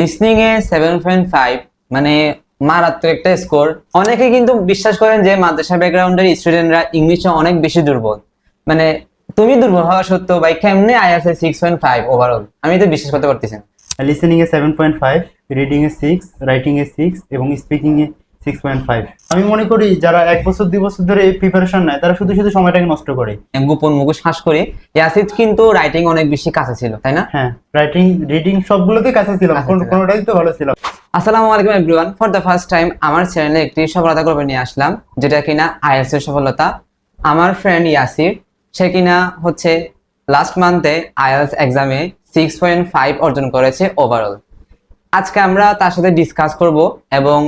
Listening এ seven point five মানে মারাত্মক একটা স্কোর অনেকে কিন্তু বিশ্বাস করেন যে মাদ্রাসা ব্যাকগ্রাউন্ডের স্টুডেন্টরা ইংলিশে অনেক বেশি দুর্বল। মানে তুমি দুর্বল হওয়া সত্ত্বেও ভাই কেমনে আইএসএ সিক্স পয়েন্ট ফাইভ ওভারঅল আমি তো বিশ্বাস করতে পারতেছি না। লিসেনিং এ সেভেন পয়েন্ট ফাইভ রিডিং এ সিক্স রাইটিং এ সিক্স এবং স্পিকিং এ সিক্স পয়েন্ট ফাইভ আমি মনে করি যারা এক বছর দুই বছর ধরে প্রিপারেশন নেয় তারা শুধু শুধু সময়টাকে নষ্ট করে। গোপন মুখোশ ফাঁস করি। ইয়াসিদ কিন্তু রাইটিং অনেক বেশি কাছে ছিল তাই না? হ্যাঁ রাইটিং রিডিং সবগুলোতে কাছে ছিল কোনোটাই তো ভালো ছিল আসসালামু আলাইকুম everyone for the first time আমার চ্যানেলে একটি সফলতা গল্প নিয়ে আসলাম যেটা কিনা আইএলস এর সফলতা। আমার ফ্রেন্ড ইয়াসির সে কিনা হচ্ছে লাস্ট মান্থে আইএলস এক্সামে সিক্স পয়েন্ট ফাইভ অর্জন করেছে ওভারঅল আজকে আমরা তার সাথে ডিসকাস করব এবং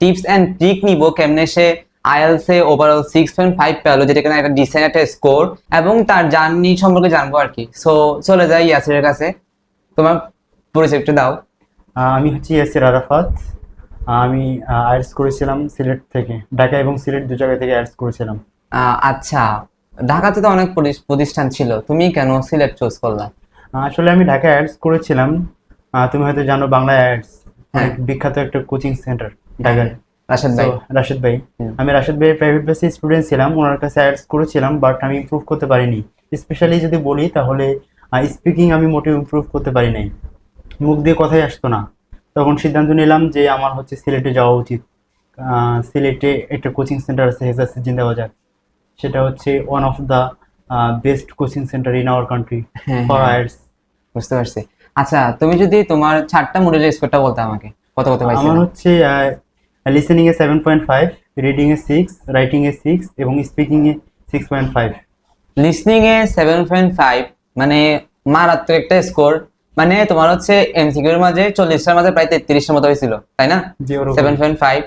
টিপস অ্যান্ড ট্রিক নিব কেমনে সে IELTS overall six point five পেল যেটা কিনা একটা ডিসেন্ট একটা স্কোর এবং তার জার্নি সম্পর্কে জানব আর কি। সো চলে যাই ইয়াসিরের কাছে। তোমার পরিচয় একটু দাও। আমি হচ্ছি ইয়াসির আরাফাত। আমি আর্টস করেছিলাম সিলেট থেকে ঢাকা এবং সিলেট দু জায়গা থেকে আর্টস করেছিলাম। আচ্ছা। ঢাকাতে তো অনেক প্রতিষ্ঠান ছিল। তুমি কেন সিলেট চুজ করলা? আসলে আমি ঢাকায় অ্যাডস করেছিলাম তুমি হয়তো জানো বাংলা হ্যাঁ। বিখ্যাত একটা কোচিং সেন্টার ঢাকায় রাশেদ ভাই। রাশেদ ভাই। আমি রাশেদ ভাইয়ের প্রাইভেট বেসে স্টুডেন্ট ছিলাম ওনার কাছে অ্যাডস করেছিলাম বাট আমি ইমপ্রুভ করতে পারিনি। স্পেশালি যদি বলি তাহলে স্পিকিং আমি মোটেও ইমপ্রুভ করতে পারি নাই। মুখ দিয়ে কথাই আসতো না। তখন সিদ্ধান্ত নিলাম যে আমার হচ্ছে সিলেটে যাওয়া উচিত। সিলেটে একটা কোচিং সেন্টার আছে হেজাস জিন্দাবাজার। সেটা হচ্ছে one of the best coaching centre in our country for. আয়ার্স বুঝতে পারছি। আচ্ছা তুমি যদি তোমার চারটা মডেলের স্কোরটা বলতে আমাকে কত কত পাইছিলে আমার হচ্ছে লিসেনিং এ সেভেন পয়েন্ট ফাইভ রিডিং এ সিক্স রাইটিং এ সিক্স এবং স্পিকিং এ সিক্স পয়েন্ট ফাইভ লিসনিং এ সেভেন পয়েন্ট ফাইভ মানে মারাত্মক একটা স্কোর মানে তোমার হচ্ছে এমসিকিউর মাঝে চল্লিশটার মাঝে প্রায় তেত্রিশটার মতো হয়েছিল তাই না জি ওরকম। সেভেন পয়েন্ট ফাইভ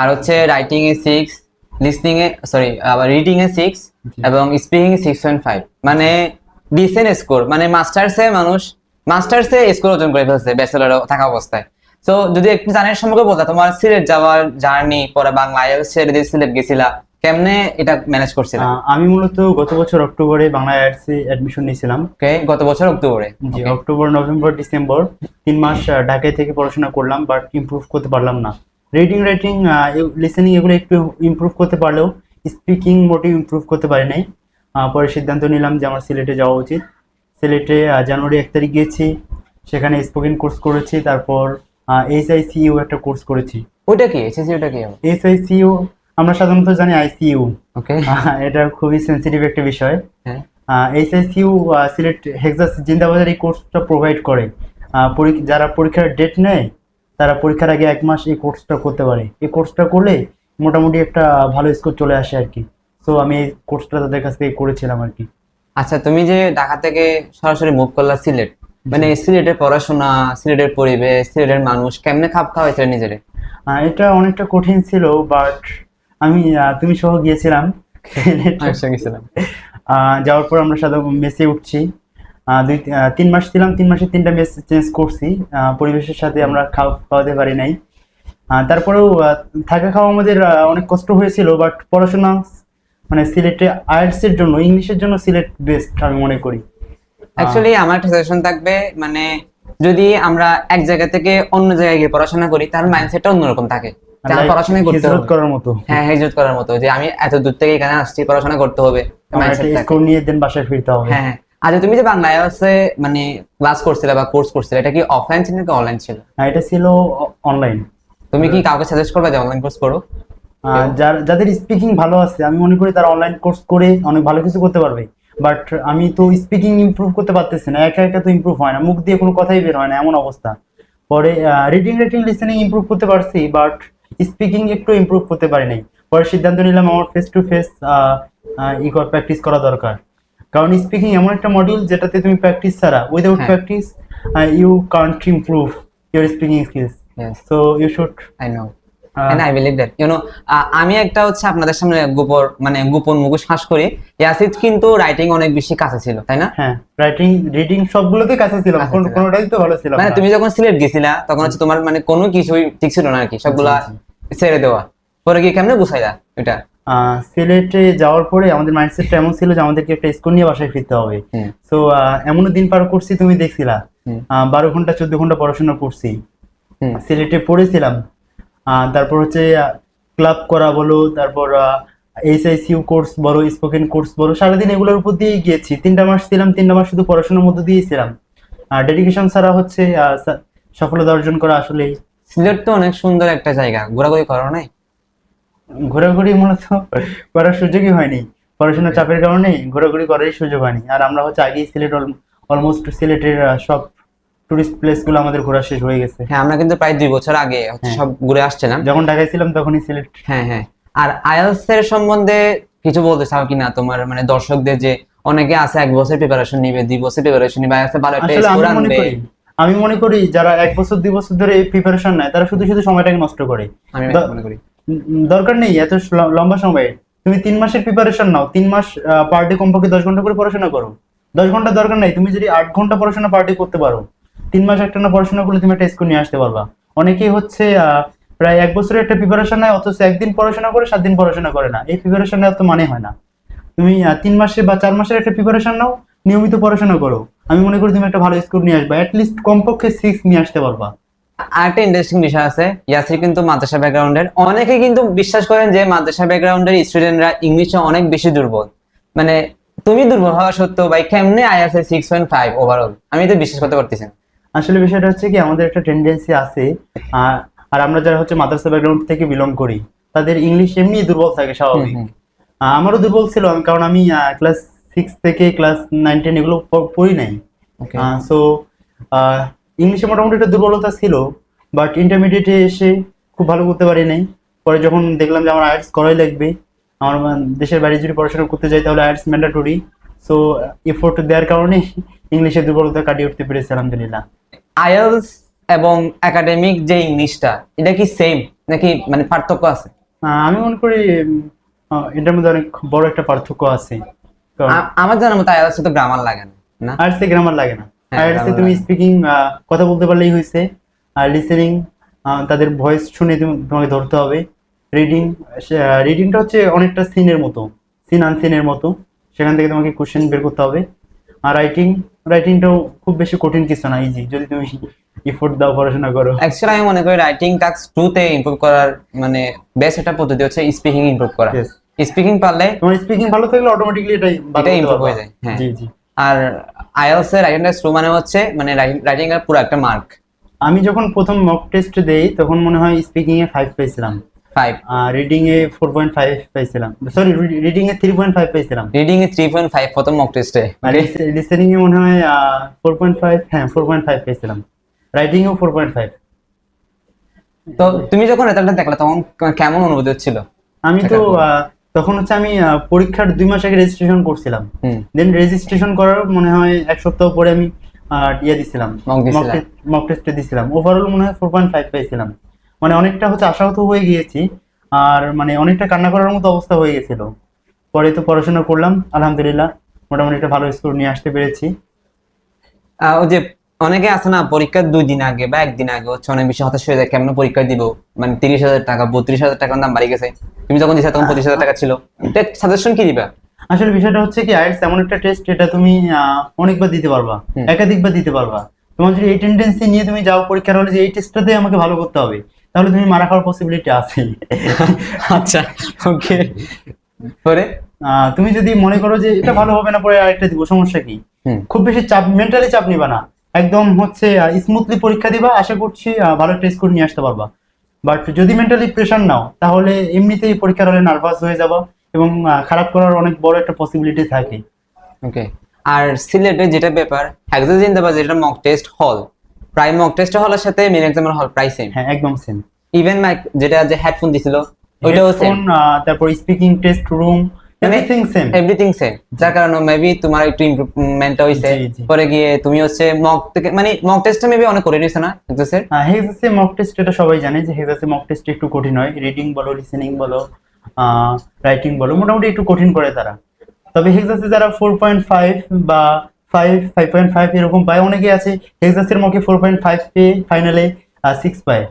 আর হচ্ছে রাইটিং এ সিক্স লিসনিং এ সরি আবার রিডিং এ সিক্স জি। এবং স্পিকিং এ সিক্স পয়েন্ট ফাইভ মানে ডিসেন্ট স্কোর মানে মাস্টার্সে মানুষ মাস্টার্সে স্কোর অর্জন করে ফেলছে ব্যাচেলর থাকা অবস্থায়। তো যদি একটু জানার সম্পর্কে বলতা তোমার সিলেট যাওয়ার জার্নি পরে বাংলা আইএলস ছেড়ে দিয়ে সিলেট গেছিলা কেমনে এটা ম্যানেজ করছিলা? আহ, আমি মূলত গত বছর অক্টোবরে বাংলা আর্টসে অ্যাডমিশন নিয়েছিলাম। ওকে গত বছর অক্টোবরে? Okay. অক্টোবর নভেম্বর ডিসেম্বর তিন মাস ঢাকায় থেকে পড়াশোনা করলাম বাট ইমপ্রুভ করতে পারলাম না। রিডিং রাইটিং লিসেনিং এগুলো একটু ইমপ্রুভ করতে পারলেও স্পিকিং মোটেও ইমপ্রুভ করতে পারি নাই। পরে সিদ্ধান্ত নিলাম যে আমার সিলেটে যাওয়া উচিত। সিলেটে জানুয়ারি এক তারিখ গিয়েছি। সেখানে স্পোকেন কোর্স করেছি তারপর এইচ আইসিইউ একটা কোর্স করেছি। ওইটা কি? ওটা কি? এইচ আইসিইউ আমরা সাধারণত জানি আইসিইউ ওকে এটা খুবই সেন্সিটিভ একটা বিষয়। হ্যাঁ। এইচএসইউ সিলেট হেক্সাস জিন্দাবাজার এই কোর্সটা প্রোভাইড করে। যারা পরীক্ষার ডেট নেয় তারা পরীক্ষার আগে এক মাস এই কোর্সটা করতে পারে। এই কোর্সটা করলে মোটামুটি একটা ভালো স্কোর চলে আসে আর কি। সো আমি এই কোর্সটা তাদের কাছ থেকে করেছিলাম আর কি। আচ্ছা তুমি যে ঢাকা থেকে সরাসরি মুভ করলা সিলেট মানে সিলেটের পড়াশোনা সিলেটের পরিবেশ সিলেটের মানুষ কেমনে খাপ খাওয়াইছিলে নিজেরে? আহ, এটা অনেকটা কঠিন ছিল বাট আমি তুমি সহ গিয়েছিলাম গেছিলাম যাওয়ার পর আমরা সাধারণত মেসে উঠছি। দুই তিন মাস ছিলাম তিন মাসে তিনটা মেস চেঞ্জ করছি। পরিবেশের সাথে আমরা খাওয়া খাওয়াতে পারি নাই। তারপরেও থাকা খাওয়া আমাদের অনেক কষ্ট হয়েছিল বাট পড়াশোনা মানে সিলেটে আর্টস এর জন্য ইংলিশের জন্য সিলেট বেস্ট আমি মনে করি। অ্যাকচুয়ালি আমার একটা সাজেশন থাকবে মানে যদি আমরা এক জায়গা থেকে অন্য জায়গায় গিয়ে পড়াশোনা করি তার মাইন্ডসেটটা অন্যরকম থাকে। আমার করতে হিজরত হবে। করার মতো। হ্যাঁ হিজরত করার মতো যে আমি এত দূর থেকে এখানে আসছি পড়াশোনা করতে হবে নিয়ে দেন বাসায় ফিরতে হবে। হ্যাঁ। আচ্ছা তুমি যে বাংলা আইএলসে মানে ক্লাস করছিলে বা কোর্স করছিলে এটা কি অফলাইন ছিল নাকি অনলাইন ছিল? আর এটা ছিল অনলাইন তুমি কি কাউকে সাজেস্ট করবে যে অনলাইন কোর্স করো যাদের স্পিকিং ভালো আছে আমি মনে করি তারা অনলাইন কোর্স করে অনেক ভালো কিছু করতে পারবে। বাট আমি তো স্পিকিং ইমপ্রুভ করতে পারতেছি না একা একা তো ইমপ্রুভ হয় না মুখ দিয়ে কোনো কথাই বের হয় না এমন অবস্থা। পরে রিডিং রেটিং লিসেনিং ইমপ্রুভ করতে পারছি বাট স্পিকিং একটু ইমপ্রুভ করতে পারি নাই। পরে সিদ্ধান্ত নিলাম আমার ফেস টু ফেস ই প্র্যাকটিস করা দরকার। কারণ স্পিকিং এমন একটা মডিউল যেটাতে তুমি প্র্যাকটিস ছাড়া without. Practice you can't improve your speaking skills so you should I know. And I believe that. You know, ah, আমি একটা হচ্ছে আপনাদের সামনে গোপন মানে গোপন মুখোশ ফাঁস করি। ইয়াসিদ কিন্তু রাইটিং অনেক বেশি কাছে ছিল তাই না? হ্যাঁ রাইটিং রিডিং সবগুলোতে কাছে ছিল। কোনোটাই তো ভালো ছিল মানে। তুমি যখন সিলেট গেছিলা তখন হচ্ছে তোমার মানে কোনো কিছুই ঠিক ছিল না আর কি সবগুলা ছেড়ে দেওয়া। পরে কি কেমনে গুছাইলা এটা? সিলেটে যাওয়ার পরে আমাদের মাইন্ডসেটটা এমন ছিল যে আমাদেরকে একটা স্কুল নিয়ে বাসায় ফিরতে হবে। সো এমনও দিন পার করছি তুমি দেখছিলা। বারো ঘণ্টা চোদ্দ ঘণ্টা পড়াশোনা করছি। সিলেটে পড়েছিলাম। তারপর হচ্ছে ক্লাব করা বলো তারপর এইচআইসিউ কোর্স বলো স্পোকেন কোর্স বলো সারাদিন এগুলোর উপর দিয়েই গিয়েছি। তিনটা মাস ছিলাম তিনটা মাস শুধু পড়াশোনার মধ্যে দিয়েই ছিলাম। ডেডিকেশন ছাড়া হচ্ছে সফলতা অর্জন করা আসলে সিলেট তো অনেক সুন্দর একটা জায়গা। ঘোরাঘুরি করো নাই? ঘোরাঘুরি মূলত করার সুযোগই হয়নি। পড়াশোনার চাপের কারণে ঘোরাঘুরি করারই সুযোগ হয়নি। আর আমরা হচ্ছে আগেই সিলেট অলমোস্ট সিলেটের সব টুরিস্ট প্লেসগুলো আমাদের ঘোরা শেষ হয়ে গেছে। হ্যাঁ আমরা কিন্তু প্রায় দুই বছর আগে হচ্ছে হ্যাঁ। সব ঘুরে আসছিলাম। যখন ঢাকায় ছিলাম তখনই সিলেট হ্যাঁ হ্যাঁ। আর আইএলস এর সম্বন্ধে কিছু বলতে চাও কিনা? তোমার মানে দর্শকদের যে অনেকে আছে এক বছর প্রিপারেশন নিবে দুই বছর প্রিপারেশন নিবে আইএলস ভালো একটা স্কোর আমি মনে আনবে। করি আমি মনে করি যারা এক বছর দুই বছর ধরে প্রিপারেশন নেয় তারা শুধু শুধু সময়টাকে নষ্ট করে। আমি মনে করি। দরকার নেই এত লম্বা সময়ে। তুমি তিন মাসের প্রিপারেশন নাও তিন মাস পার ডে কমপক্ষে দশ ঘণ্টা করে পড়াশোনা করো। দশ ঘণ্টা দরকার নেই তুমি যদি আট ঘণ্টা পড়াশোনা পার ডে করতে পারো তিন মাস একটা না পড়াশোনা করলে তুমি একটা স্কোর নিয়ে আসতে পারবা। অনেকেই হচ্ছে প্রায় এক বছরের একটা প্রিপারেশন নেয়, অথচ একদিন পড়াশোনা করে, সাত দিন পড়াশোনা করে না। এই প্রিপারেশন নেওয়ার তো মানে হয় না। তুমি তিন মাসে বা চার মাসের একটা প্রিপারেশন নাও, নিয়মিত পড়াশোনা করো। আমি মনে করি তুমি একটা ভালো স্কোর নিয়ে আসবা অ্যাটলিস্ট কমপক্ষে সিক্স নিয়ে আসতে পারবা। আরেকটা ইন্টারেস্টিং বিষয় আছে, ইয়াসির কিন্তু মাদ্রাসা ব্যাকগ্রাউন্ডের অনেকে কিন্তু বিশ্বাস করেন যে মাদ্রাসা ব্যাকগ্রাউন্ডের স্টুডেন্টরা ইংলিশে অনেক বেশি দুর্বল। মানে তুমি দুর্বল হওয়া সত্ত্বেও, ভাই, কেমনে আইএসএ সিক্স পয়েন্ট ফাইভ ওভারঅল আমি তো বিশ্বাস করতে পারতেছি না। আসলে বিষয়টা হচ্ছে কি আমাদের একটা টেন্ডেন্সি আছে আর আমরা যারা হচ্ছে মাদ্রাসা ব্যাকগ্রাউন্ড থেকে বিলং করি তাদের ইংলিশ এমনি দুর্বল থাকে স্বাভাবিক। আমারও দুর্বল ছিল কারণ আমি ক্লাস সিক্স থেকে ক্লাস নাইন টেন এগুলো পড়ি নাই। সো ইংলিশে মোটামুটি একটা দুর্বলতা ছিল বাট ইন্টারমিডিয়েটে এসে খুব ভালো করতে পারি নাই। পরে যখন দেখলাম যে আমার আর্টস করাই লাগবে আমার দেশের বাইরে যদি পড়াশোনা করতে যাই তাহলে আর্টস ম্যান্ডাটরি সো এফোর্ট দেওয়ার কারণে ইংলিশের দুর্বলতা কাটিয়ে উঠতে পেরেছি আলহামদুলিল্লাহ। আইএলস এবং একাডেমিক যে ইংলিশটা এটা কি সেম নাকি মানে পার্থক্য আছে? আমি মনে করি এটার মধ্যে অনেক বড় একটা পার্থক্য আছে। আমার জানার মতো আইএলস তো গ্রামার লাগে না আর্টসে গ্রামার লাগে না। হ্যাঁ, আর্টসে তুমি। স্পিকিং কথা বলতে পারলেই হয়েছে আর লিসেনিং তাদের ভয়েস শুনে তুমি তোমাকে ধরতে হবে। রিডিং রিডিংটা হচ্ছে অনেকটা সিনের মতো সিন আনসিনের মতো। সেখান থেকে তোমাকে কোশ্চেন বের করতে হবে। আর রাইটিং রাইটিংটাও খুব বেশি কঠিন কিছু না ইজি যদি তুমি ইফোর্ট দাও পড়াশোনা করো অ্যাকচুয়ালি আমি মনে করি রাইটিং টাস্ক টু তে ইমপ্রুভ করার মানে বেস্ট একটা পদ্ধতি হচ্ছে স্পিকিং ইমপ্রুভ করা. স্পিকিং পারলে তোমার স্পিকিং ভালো থাকলে অটোমেটিকলি এটাই এটা পারবা। হয়ে যায়, হ্যাঁ। জি জি আর আইএলস এর রাইটিং টাস্ক টু মানে হচ্ছে মানে রাইটিং এর পুরো একটা মার্ক আমি যখন প্রথম মক টেস্ট দেই তখন মনে হয় স্পিকিং এ ফাইভ পেয়েছিলাম ফাইভ রিডিং এ ফোর পয়েন্ট ফাইভ পেয়েছিলাম সরি রিডিং এ থ্রি পয়েন্ট ফাইভ পেয়েছিলাম রিডিং এ থ্রি পয়েন্ট ফাইভ প্রথম মক টেস্টে লিসেনিং এ মনে হয় ফোর পয়েন্ট ফাইভ হ্যাঁ ফোর পয়েন্ট ফাইভ পেয়েছিলাম রাইটিং এও ফোর পয়েন্ট ফাইভ তো তুমি যখন রেজাল্টটা দেখলে তখন কেমন অনুভূতি হচ্ছিল? আমি তো তখন হচ্ছে আমি পরীক্ষার দুই মাস আগে রেজিস্ট্রেশন করছিলাম। দেন রেজিস্ট্রেশন করার মনে হয় এক সপ্তাহ পরে আমি ইয়ে দিছিলাম। মক টেস্টে দিছিলাম। ওভারঅল মনে হয় ফোর পয়েন্ট ফাইভ পেয়েছিলাম মানে অনেকটা হচ্ছে আশাহত হয়ে গিয়েছি। আর মানে অনেকটা কান্না করার মতো অবস্থা হয়ে গেছিল। পরে তো পড়াশোনা করলাম আলহামদুলিল্লাহ। মোটামুটি একটা ভালো স্কোর নিয়ে আসতে পেরেছি। ওই যে অনেকে আছে না পরীক্ষার দুই দিন আগে বা একদিন আগে হচ্ছে অনেক বেশি হতাশ হয়ে যায় কেমন পরীক্ষা দিব? মানে তিরিশ হাজার টাকা বত্রিশ হাজার টাকার দাম বাড়ি গেছে। তুমি যখন দিছো তখন পঁচিশ হাজার টাকা ছিল। সাজেশন কি দিবা? আসলে বিষয়টা হচ্ছে কি আইএলটিএস এমন একটা টেস্ট এটা তুমি অনেকবার দিতে পারবা। একাধিকবার দিতে পারবা। তোমার যদি এই টেন্ডেন্সি নিয়ে তুমি যাও পরীক্ষার হলে যে এই টেস্টটাতে আমাকে ভালো করতে হবে। তাহলে তুমি মারা খাওয়ার পসিবিলিটি আছে। আচ্ছা ওকে পরে তুমি যদি মনে করো যে এটা ভালো হবে না পরে আরেকটা দিব সমস্যা কি? খুব বেশি চাপ মেন্টালি চাপ নিবা না। একদম হচ্ছে স্মুথলি পরীক্ষা দিবা আশা করছি ভালো টেস্ট করে নিয়ে আসতে পারবা। বাট যদি মেন্টালি প্রেশার নাও তাহলে এমনিতেই পরীক্ষার হলে নার্ভাস হয়ে যাবা এবং খারাপ করার অনেক বড় একটা পসিবিলিটি থাকে। ওকে আর সিলেটে যেটা ব্যাপার একজন জিন্দাবাদ যেটা মক টেস্ট হল প্রায় মক টেস্ট হলের সাথে মেন এক্সামের হল প্রায় সেম হ্যাঁ একদম সেম ইভেন মাইক যেটা যে হেডফোন দিছিল ওইটাও সেম তারপর speaking test room everything same everything same যার কারণে মেবি তোমার একটু ইমপ্রুভমেন্ট জি। পরে গিয়ে তুমি হচ্ছে মক থেকে মানে মক টেস্টটা মেবি অনেক করে নিছে না এক্সাসের হেক্সাসে মক টেস্ট এটা সবাই জানে যে হেক্সাসে মক টেস্ট একটু কঠিন হয়। রিডিং বলো লিসেনিং বলো রাইটিং বলো মোটামুটি একটু কঠিন করে তারা। তবে হেক্সাসে যারা ফোর পয়েন্ট ফাইভ বা ফাইভ ফাইভ পয়েন্ট ফাইভ এরকম পায়। অনেকে আছে হেক্সাসের মকে ফোর পয়েন্ট ফাইভ পেয়ে ফাইনালে সিক্স পায়।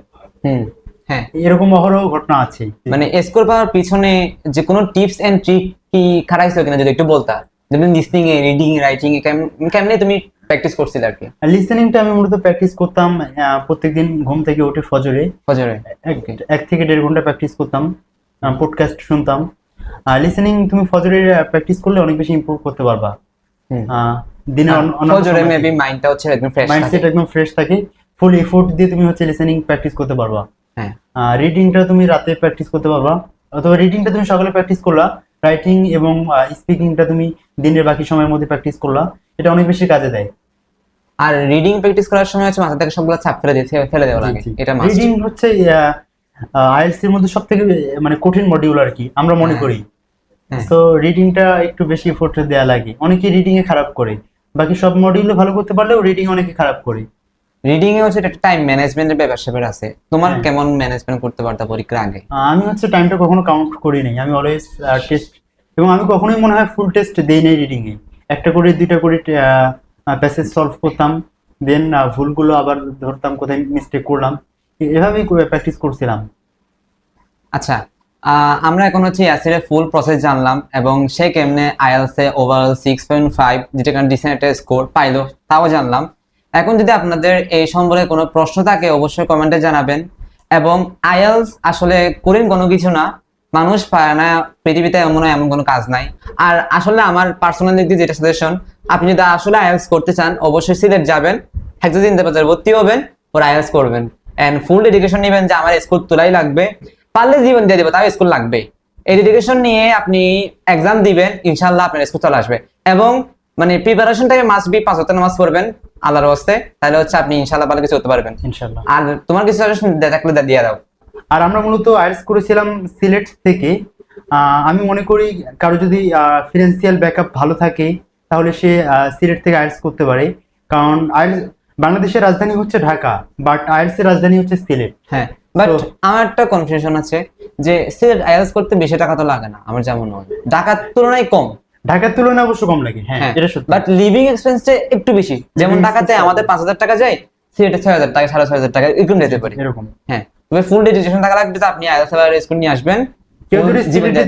হুম। হ্যাঁ। এরকম অহরহ ঘটনা আছে। মানে স্কোর পাওয়ার পিছনে যে কোনো টিপস এন্ড ট্রিক কি খারাইছো কিনা যদি একটু বলতা? যেমন লিসনিং এ রিডিং রাইটিং এ কেমনে তুমি প্র্যাকটিস করছিল আর কি? লিসেনিংটা আমি মূলত প্র্যাকটিস করতাম প্রত্যেকদিন ঘুম থেকে উঠে ফজরে। ফজরে এক- থেকে দেড় ঘণ্টা প্র্যাকটিস করতাম পডকাস্ট শুনতাম। লিসেনিং তুমি ফজরে প্র্যাকটিস করলে অনেক বেশি ইমপ্রুভ করতে পারবা। দিনে ফজরে মেবি মাইন্ডটা হচ্ছে একদম ফ্রেশ মাইন্ডসেট একদম ফ্রেশ থাকে। ফুল এফোর্ট দিয়ে তুমি হচ্ছে লিসেনিং প্র্যাকটিস করতে পারবা। হ্যাঁ। রিডিংটা তুমি রাতে প্র্যাকটিস করতে পারবা। অথবা রিডিংটা তুমি সকালে প্র্যাকটিস করলা। রাইটিং এবং স্পিকিংটা তুমি দিনের বাকি সময়ের মধ্যে প্র্যাকটিস করলা। এটা অনেক বেশি কাজে দেয়। আর রিডিং প্র্যাকটিস করার সময় হচ্ছে মাথা থেকে সবগুলো চাপ ফেলে দিতে ফেলে দেওয়া লাগে। এটা রিডিং হচ্ছে আইএলস এর মধ্যে সব থেকে মানে কঠিন মডিউল আর কি আমরা মনে হ্যাঁ। করি। হ্যাঁ। সো রিডিংটা একটু বেশি এফোর্ট দেওয়া লাগে। অনেকে রিডিং এ খারাপ করে। বাকি সব মডিউলে ভালো করতে পারলেও রিডিং অনেকে খারাপ করে। রিডিং এ হচ্ছে একটা টাইম ম্যানেজমেন্টের ব্যাপার স্যাপার আছে। তোমার হ্যাঁ। কেমন ম্যানেজমেন্ট করতে পারতা পরীক্ষার আগে? আমি হচ্ছে টাইমটা কখনো কাউন্ট করি নাই। আমি অলওয়েজ টেস্ট এবং আমি কখনোই মনে হয় ফুল টেস্ট দেই নাই রিডিং এ একটা করে দুইটা করে প্যাসেজ সলভ করতাম। দেন ভুলগুলো আবার ধরতাম কোথায় মিস্টেক করলাম। এভাবেই প্র্যাকটিস করছিলাম। আচ্ছা আমরা এখন হচ্ছে ইয়াসিরের ফুল প্রসেস জানলাম এবং সে কেমনে IELTS overall six point five যেটা কারণে ডিসেন্ট স্কোর পাইলো তাও জানলাম। এখন যদি আপনাদের এই সম্পর্কে কোনো প্রশ্ন থাকে, অবশ্যই কমেন্টে জানাবেন এবং আইএলস আসলে করেন কোনো কিছু না, মানুষ পায় না পৃথিবীতে এমন এমন কোনো কাজ নাই। আর আসলে আমার পার্সোনাল দিক দিয়ে যেটা সাজেশন আপনি যদি আসলে আইএলস করতে চান, অবশ্যই সিলেট যাবেন বাজার ভর্তি হবেন, ওর আইএলস করবেন। এন্ড ফুল ডেডিকেশন নেবেন যে আমার স্কুল তোলাই লাগবে। পারলে জীবন দিয়ে দেবো তাও স্কুল লাগবে। এই ডেডিকেশন নিয়ে আপনি এক্সাম দিবেন ইনশাল্লাহ আপনার স্কুল চলে আসবে। এবং মানে প্রিপারেশনটাকে মাস্ট বি পাঁচ ওয়াক্ত নামাজ পড়বেন আল্লাহর হস্তে। তাহলে হচ্ছে আপনি ইনশাল্লাহ ভালো কিছু করতে পারবেন। ইনশাল্লাহ আর তোমার কিছু সাজেশন থাকলে দিয়ে দাও। আর আমরা মূলত আইএলস করেছিলাম সিলেট থেকে। আহ, আমি মনে করি কারও যদি ফিনান্সিয়াল ব্যাকআপ ভালো থাকে তাহলে সে সিলেট থেকে আইএলস করতে পারে। কারণ আইএলস বাংলাদেশের রাজধানী হচ্ছে ঢাকা বাট আইএলস এর রাজধানী হচ্ছে সিলেট। হ্যাঁ। বাট আমার একটা কনফিউশন আছে যে সিলেট আইএলস করতে বেশি টাকা তো লাগে না আমার যেমন হয়। ঢাকার তুলনায় কম। ঢাকার তুলনায় অবশ্য কম লাগে হ্যাঁ হ্যাঁ। এটা সত্যি। বাট লিভিং এক্সপেন্সটা একটু বেশি। যেমন ঢাকাতে আমাদের পাঁচ হাজার টাকা যায় সিলেটে ছয় হাজার টাকা সাড়ে ছয় হাজার টাকা এরকম যেতে পারি এরকম। হ্যাঁ। ফুল ডেডিকেশন টাকা লাগবে তো আপনি আইএলস স্কুল নিয়ে আসবেন। কেউ যদি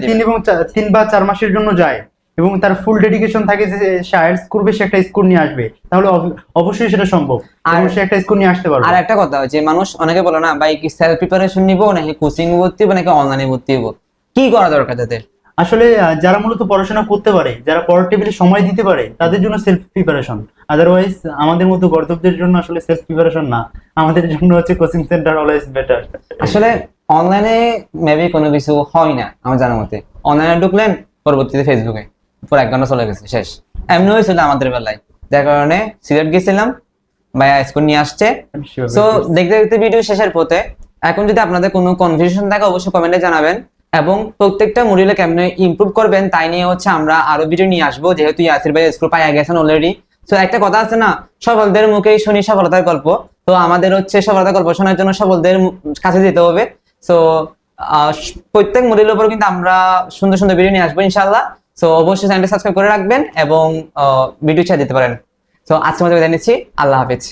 তিন এবং তিন বা চার মাসের জন্য যায় এবং তার ফুল ডেডিকেশন থাকে যে সে আইএলস করবে সে একটা স্কুল নিয়ে আসবে। তাহলে অবশ্যই সেটা সম্ভব। আর- সে একটা স্কুল নিয়ে আসতে পারবে। আর একটা কথা যে মানুষ অনেকে বলে না ভাই কি সেলফ প্রিপারেশন নিব নাকি কোচিং ভর্তি হব নাকি অনলাইনে ভর্তি হব? কি করা দরকার তাদের? আসলে যারা মূলত পড়াশোনা করতে পারে যারা পড়ার টেবিলে সময় দিতে পারে তাদের জন্য সেলফ প্রিপারেশন আদারওয়াইজ আমাদের মতো গর্তব্যের জন্য আসলে সেলফ প্রিপারেশন না। আমাদের জন্য হচ্ছে কোচিং সেন্টার অলওয়েজ বেটার আসলে অনলাইনে মেবি কোনো কিছু হয় না আমার জানার মতে। অনলাইনে ঢুকলেন পরবর্তীতে ফেসবুকে পুরো এক ঘণ্টা চলে গেছে শেষ। এমনি হয়েছিল আমাদের বেলায়। যার কারণে সিলেট গেছিলাম ভাইয়া স্কুল নিয়ে আসছে। সো দেখতে দেখতে ভিডিও শেষের পথে এখন যদি আপনাদের কোনো কনফিউশন থাকে অবশ্যই কমেন্টে জানাবেন। এবং প্রত্যেকটা মডিউলে কেমনে ইমপ্রুভ করবেন তাই নিয়ে হচ্ছে আমরা আরও ভিডিও নিয়ে আসব। যেহেতু ইয়াসির ভাই স্কুল পাইয়া গেছেন অলরেডি তো একটা কথা আছে না সফলদের মুখেই শুনি সফলতার গল্প। তো আমাদের হচ্ছে সফলতার গল্প শোনার জন্য সফলদের কাছে যেতে হবে। তো প্রত্যেক মডিউলের উপর কিন্তু আমরা সুন্দর সুন্দর ভিডিও নিয়ে আসব ইনশাল্লাহ তো অবশ্যই চ্যানেলটা সাবস্ক্রাইব করে রাখবেন এবং ভিডিও ছেড়ে দিতে পারেন। সো আজকে মতো বিদায় নিচ্ছি। আল্লাহ হাফিজ।